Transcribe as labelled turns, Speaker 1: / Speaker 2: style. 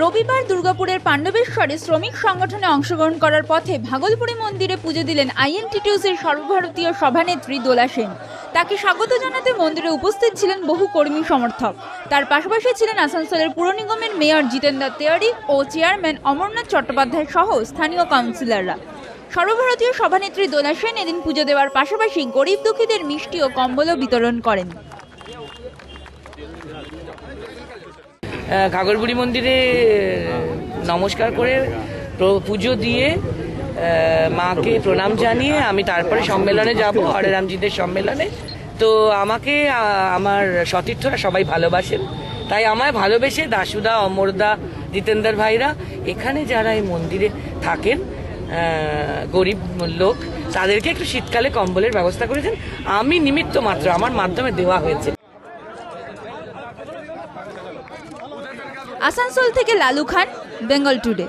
Speaker 1: রবিবার দুর্গাপুরের পাণ্ডবেশ্বরে শ্রমিক সংগঠনে অংশগ্রহণ করার পথে ভাগলপুরি মন্দিরে পুজো দিলেন আইএনটিটিউসির সর্বভারতীয় সভানেত্রী দোলা সেন। তাকে স্বাগত জানাতে মন্দিরে উপস্থিত ছিলেন বহু কর্মী সমর্থক। তার পাশাপাশি ছিলেন আসানসোলের পুর নিগমের মেয়র জিতেন্দ্র তেওয়ারি ও চেয়ারম্যান অমরনাথ চট্টোপাধ্যায় সহ স্থানীয় কাউন্সিলররা। সর্বভারতীয় সভানেত্রী দোলা সেন এদিন পুজো দেওয়ার পাশাপাশি গরিব দুঃখীদের মিষ্টি ও কম্বলও বিতরণ করেন।
Speaker 2: ঘাগরবুড়ি মন্দিরে নমস্কার করে পুজো দিয়ে মাকে প্রণাম জানিয়ে আমি তারপরে সম্মেলনে যাব, হরে রামজিদের সম্মেলনে। তো আমাকে আমার সতীর্থরা সবাই ভালোবাসেন। তাই আমায় ভালোবেসে দাসুদা, অমরদা, জিতেন্দ্র ভাইরা এখানে যারা এই মন্দিরে থাকেন গরিব লোক, তাদেরকে একটু শীতকালে কম্বলের ব্যবস্থা করেছেন। আমি নিমিত্ত মাত্র, আমার মাধ্যমে দেওয়া হয়েছে।
Speaker 1: আসানসোল থেকে লালু খান বেঙ্গল টুডে।